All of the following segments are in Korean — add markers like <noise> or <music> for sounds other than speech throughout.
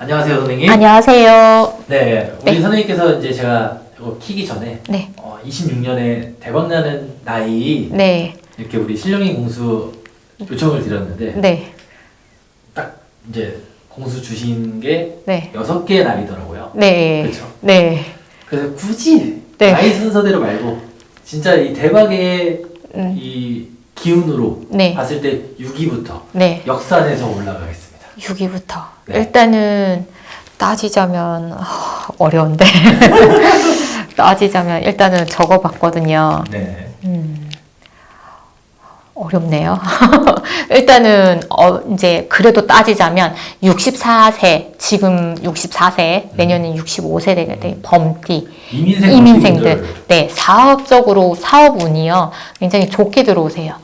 안녕하세요, 선생님. 안녕하세요. 네, 우리 네. 선생님께서 이제 제가 이거 키기 전에 네. 어, 26년에 대박나는 나이 네. 이렇게 우리 실령이 공수 요청을 드렸는데 네. 딱 이제 공수 주신 게 네. 여섯 개의 나이더라고요. 네. 그렇죠. 네. 그래서 굳이 네. 나이 순서대로 말고 진짜 이 대박의 음. 이 기운으로 네. 봤을 때 6위부터 네. 역산해서 올라가겠습니다. 6위부터. 네. 일단은 따지자면 아, 어려운데. <laughs> 따지자면 일단은 적어봤거든요. 네. 음, 어렵네요. <laughs> 일단은 어 이제 그래도 따지자면 64세 지금 64세 내년엔 65세 되게 범띠 이민생 이민생들. 네 사업적으로 사업 운이요 굉장히 좋게 들어오세요.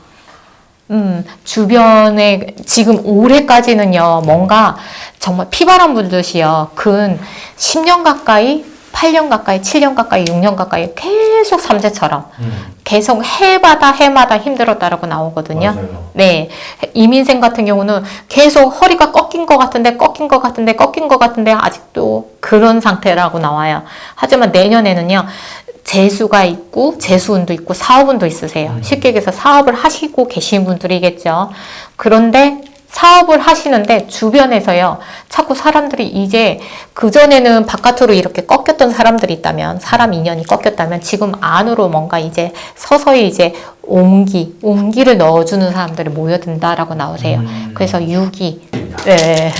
음 주변에 지금 올해까지는요 뭔가 정말 피바람 불듯이요 근 10년 가까이 8년 가까이 7년 가까이 6년 가까이 계속 삼재처럼 음, 계속 해마다 해마다 힘들었다라고 나오거든요. 맞아요. 네. 이민생 같은 경우는 계속 허리가 꺾인 것 같은데, 꺾인 것 같은데, 꺾인 것 같은데, 아직도 그런 상태라고 나와요. 하지만 내년에는요, 재수가 있고, 재수운도 있고, 사업운도 있으세요. 음. 쉽게 얘기해서 사업을 하시고 계신 분들이겠죠. 그런데 사업을 하시는데 주변에서요, 자꾸 사람들이 이제 그전에는 바깥으로 이렇게 꺾였던 사람들이 있다면, 사람 인연이 꺾였다면, 지금 안으로 뭔가 이제 서서히 이제 옹기, 옹기를 넣어주는 사람들이 모여든다라고 나오세요. 음. 그래서 유기. 네.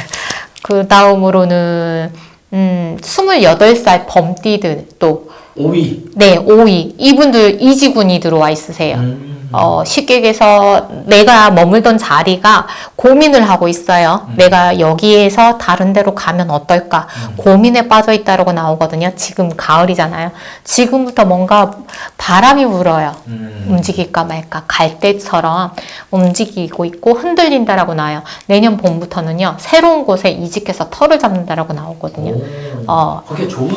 그 다음으로는, 음, 28살 범띠들 또, 5위. 네, 5위. 이분들 이지군이 들어와 있으세요. 음. 어, 쉽게 얘기해서 내가 머물던 자리가 고민을 하고 있어요. 내가 여기에서 다른 데로 가면 어떨까? 고민에 빠져 있다라고 나오거든요. 지금 가을이잖아요. 지금부터 뭔가 바람이 불어요. 음. 움직일까 말까 갈 때처럼 움직이고 있고 흔들린다라고 나와요. 내년 봄부터는요. 새로운 곳에 이직해서 털을 잡는다라고 나오거든요. 오, 어. 그게 좋은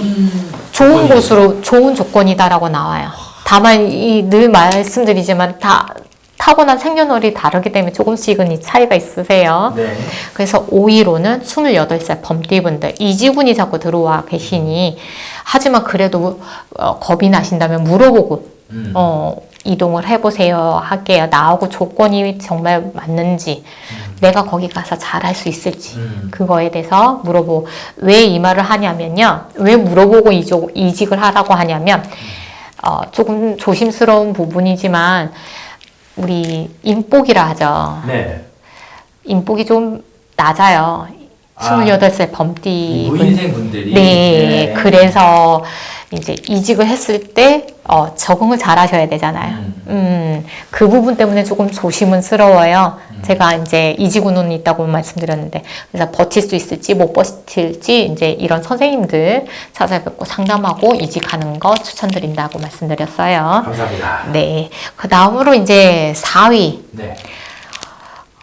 좋은. 곳으로 좋은 조건이다라고 나와요. 다만 이 늘 말씀드리지만 다 타고난 생년월일이 다르기 때문에 조금씩은 이 차이가 있으세요. 네. 그래서 5위로는 28살 범띠분들 이지군이 자꾸 들어와 계시니 하지만 그래도 어, 겁이 나신다면 물어보고 음. 어, 이동을 해보세요 할게요. 나하고 조건이 정말 맞는지 내가 거기 가서 잘할 수 있을지 음. 그거에 대해서 물어보고 왜 이 말을 하냐면요. 왜 물어보고 이직, 이직을 하라고 하냐면 어, 조금 조심스러운 부분이지만 우리 인복이라 하죠. 네. 인복이 좀 낮아요. 아, 28살 이 범띠 분 무인생 분들이 네, 그래서 이제 이직을 했을 때 어, 적응을 잘 하셔야 되잖아요. 음. 음, 그 부분 때문에 조금 조심은스러워요. 음. 제가 이제 이직운은 있다고 말씀드렸는데, 그래서 버틸 수 있을지 못 버틸지 이제 이런 선생님들 찾아뵙고 상담하고 이직하는 거 추천드린다고 말씀드렸어요. 감사합니다. 네. 그 다음으로 이제 4위. 네.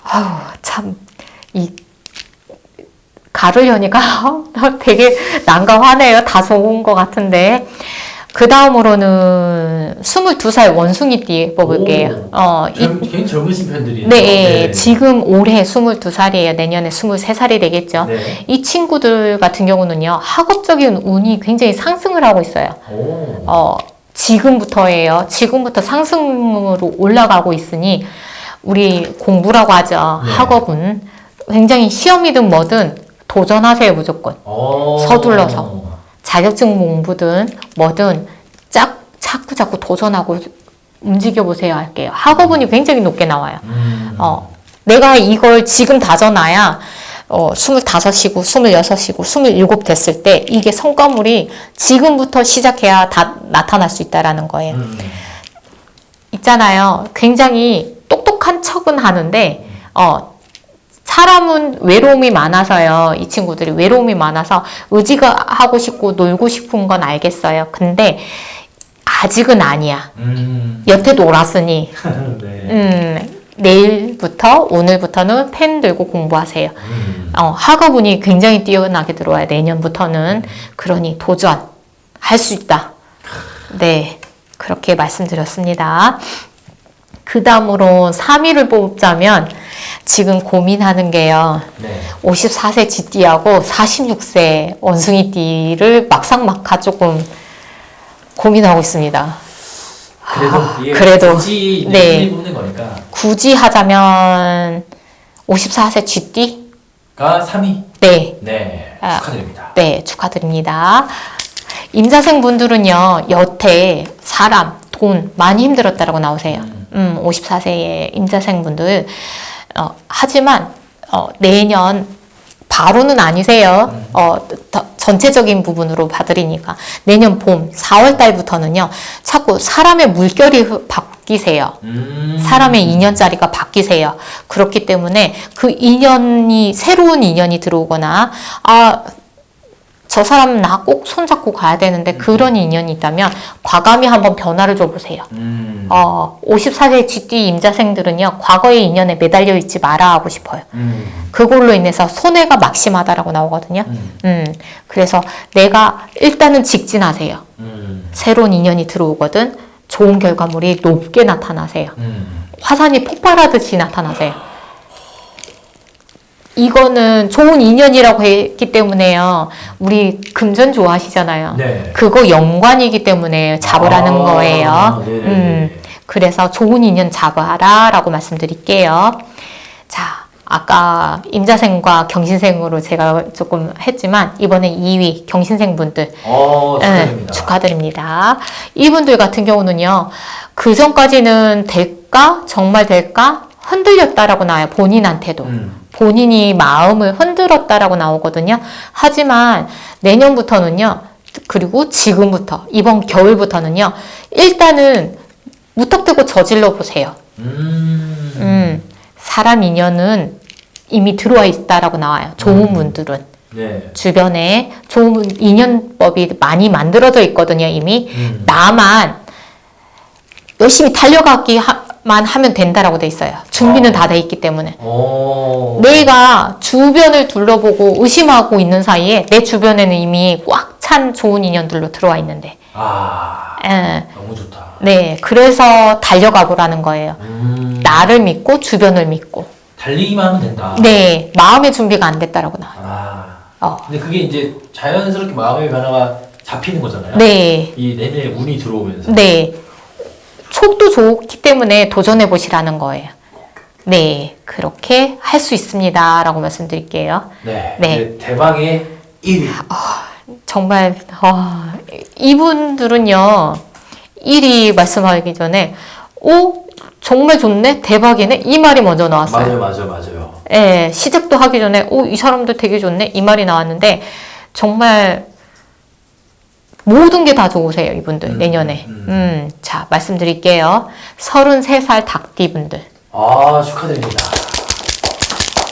아우, 참, 이, 가르려니까 <laughs> 되게 난감하네요. 다 좋은 것 같은데. 그 다음으로는 22살 원숭이띠 뽑을게요. 오, 어, 이, 젊, 굉장히 젊으신 편들이네요. 네, 지금 올해 22살이에요. 내년에 23살이 되겠죠. 네. 이 친구들 같은 경우는요, 학업적인 운이 굉장히 상승을 하고 있어요. 오. 어, 지금부터예요. 지금부터 상승으로 올라가고 있으니 우리 공부라고 하죠. 네. 학업은 굉장히 시험이든 뭐든 도전하세요 무조건. 오. 서둘러서. 자격증 공부든 뭐든 짝 자꾸 자꾸 도전하고 움직여 보세요 할게요. 학업운이 굉장히 높게 나와요. 음. 어, 내가 이걸 지금 다져놔야 어, 25이고 26이고 27 됐을 때 이게 성과물이 지금부터 시작해야 다 나타날 수 있다라는 거예요. 음. 있잖아요. 굉장히 똑똑한 척은 하는데 어, 사람은 외로움이 많아서요. 이 친구들이 외로움이 많아서 의지가 하고 싶고 놀고 싶은 건 알겠어요. 근데 아직은 아니야. 음. 여태 놀았으니 <laughs> 네. 음, 내일부터 오늘부터는 펜 들고 공부하세요. 음. 어, 학업운이 굉장히 뛰어나게 들어와요. 내년부터는. 그러니 도전 할 수 있다. 네. 그렇게 말씀드렸습니다. 그 다음으로 3위를 뽑자면 지금 고민하는 게요. 네. 54세 쥐띠하고 46세 원숭이띠를 막상 막하 조금 고민하고 있습니다. 그래도 아, 그래도, 굳이 네. 네. 뽑는 거니까 굳이 하자면 54세 쥐띠? 가 3위. 네. 네. 아. 축하드립니다. 네, 축하드립니다. 임자생 분들은요, 여태 사람, 돈 많이 힘들었다라고 나오세요. 음. 음, 54세의 임자생 분들. 어, 하지만, 어, 내년, 바로는 아니세요. 음. 어, 더- 전체적인 부분으로 봐드리니까. 내년 봄, 4월 달부터는요, 자꾸 사람의 물결이 흐- 바뀌세요. 음. 사람의 인연자리가 바뀌세요. 그렇기 때문에 그 인연이 새로운 인연이 들어오거나 아 저 사람 나 꼭 손잡고 가야 되는데 그런 인연이 있다면 과감히 한번 변화를 줘보세요. 음. 어, 54세 GD 임자생들은요, 과거의 인연에 매달려 있지 마라 하고 싶어요. 음. 그걸로 인해서 손해가 막심하다라고 나오거든요. 음. 음, 그래서 내가 일단은 직진하세요. 음. 새로운 인연이 들어오거든 좋은 결과물이 높게 나타나세요. 음. 화산이 폭발하듯이 나타나세요. 이거는 좋은 인연이라고 했기 때문에요. 우리 금전 좋아하시잖아요. 네. 그거 연관이기 때문에 잡으라는 아, 거예요. 네네네. 음, 그래서 좋은 인연 잡아라 라고 말씀드릴게요. 자, 아까 임자생과 경신생으로 제가 조금 했지만 이번에 2위 경신생 분들 어, 네, 축하드립니다. 축하드립니다. 이분들 같은 경우는요, 그 전까지는 될까? 정말 될까? 흔들렸다라고 나와요. 본인한테도. 음. 본인이 마음을 흔들었다라고 나오거든요. 하지만 내년부터는요, 그리고 지금부터, 이번 겨울부터는요, 일단은 무턱대고 저질러 보세요. 음. 음, 사람 인연은 이미 들어와 있다라고 나와요. 좋은 음. 분들은. 네. 주변에 좋은 인연법이 많이 만들어져 있거든요, 이미. 음. 나만 열심히 달려가기 만 하면 된다라고 돼 있어요. 준비는 어. 다돼 있기 때문에. 오. 내가 주변을 둘러보고 의심하고 있는 사이에 내 주변에는 이미 꽉 찬 좋은 인연들로 들어와 있는데. 아, 예, 너무 좋다. 네, 그래서 달려가 보라는 거예요. 음. 나를 믿고 주변을 믿고. 달리기만 하면 된다. 네, 마음의 준비가 안 됐다라고 나와요. 아. 어. 근데 그게 이제 자연스럽게 마음의 변화가 잡히는 거잖아요. 네, 이 내년에 운이 들어오면서. 네. 촉도 좋기 때문에 도전해 보시라는 거예요. 네, 그렇게 할 수 있습니다. 라고 말씀드릴게요. 네. 네. 대박의 1위. 정말, 어, 이분들은요, 1위 말씀하기 전에, 오, 정말 좋네? 대박이네? 이 말이 먼저 나왔어요. 맞아요, 맞아요, 맞아요. 예, 시작도 하기 전에, 오, 이 사람도 되게 좋네? 이 말이 나왔는데, 정말, 모든 게 다 좋으세요, 이분들, 음, 내년에. 음. 음, 자, 말씀드릴게요. 33살 닭띠분들. 아, 축하드립니다.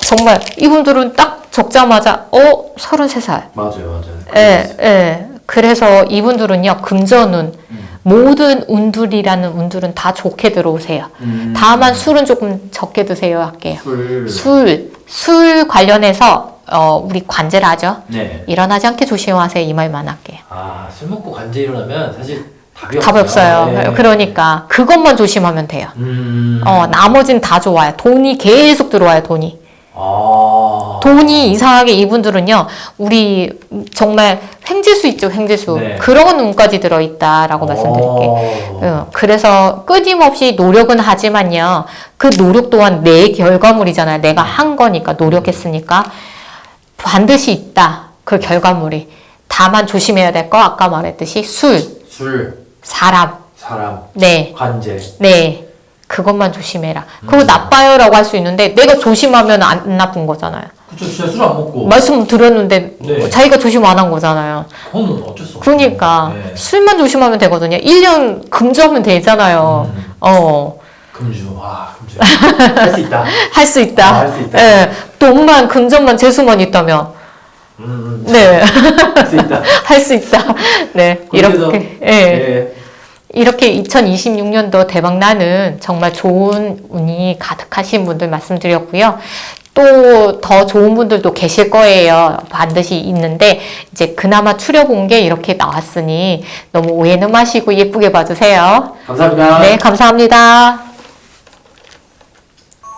정말, 이분들은 딱 적자마자, 어, 33살. 맞아요, 맞아요. 예, 예. 그래서 이분들은요, 금전운, 음. 모든 운들이라는 운들은 다 좋게 들어오세요. 음. 다만 술은 조금 적게 드세요, 할게요. 술. 술, 술 관련해서, 어, 우리 관제를 하죠. 네. 일어나지 않게 조심하세요. 이 말만 할게요. 아, 술 먹고 관제 일어나면 사실 답이 답이 없어요. 네. 그러니까, 그것만 조심하면 돼요. 음. 어, 나머진 다 좋아요. 돈이 계속 들어와요, 돈이. 아. 돈이 이상하게 이분들은요, 우리 정말 횡재수 있죠, 횡재수. 네. 그런 운까지 들어있다라고 말씀드릴게요. 어. 어, 그래서 끊임없이 노력은 하지만요, 그 노력 또한 내 결과물이잖아요. 내가 한 거니까, 노력했으니까. 반드시 있다. 그 결과물이. 다만 조심해야 될 거, 아까 말했듯이 술, 술, 사람, 사람, 네, 관제. 네. 그것만 조심해라. 그거 음. 나빠요라고 할 수 있는데, 내가 조심하면 안 나쁜 거잖아요. 그쵸, 진짜 술 안 먹고. 말씀 드렸는데 네. 자기가 조심 안 한 거잖아요. 그건 어쩔 수 없어. 그러니까 네. 술만 조심하면 되거든요. 1년 금주하면 되잖아요. 음. 어, 금주, 와, 금주. <laughs> 할 수 있다. 할 수 있다. 아, 할수 있다. 예. 돈만 금전만 재수만 있다면 음, 네. 할 수 있다. <laughs> 할 수 있다. 네. 이렇게 예. 네. 이렇게 2026년도 대박 나는 정말 좋은 운이 가득하신 분들 말씀드렸고요. 또 더 좋은 분들도 계실 거예요. 반드시 있는데 이제 그나마 추려본 게 이렇게 나왔으니 너무 오해는 마시고 예쁘게 봐주세요. 감사합니다. 네, 감사합니다.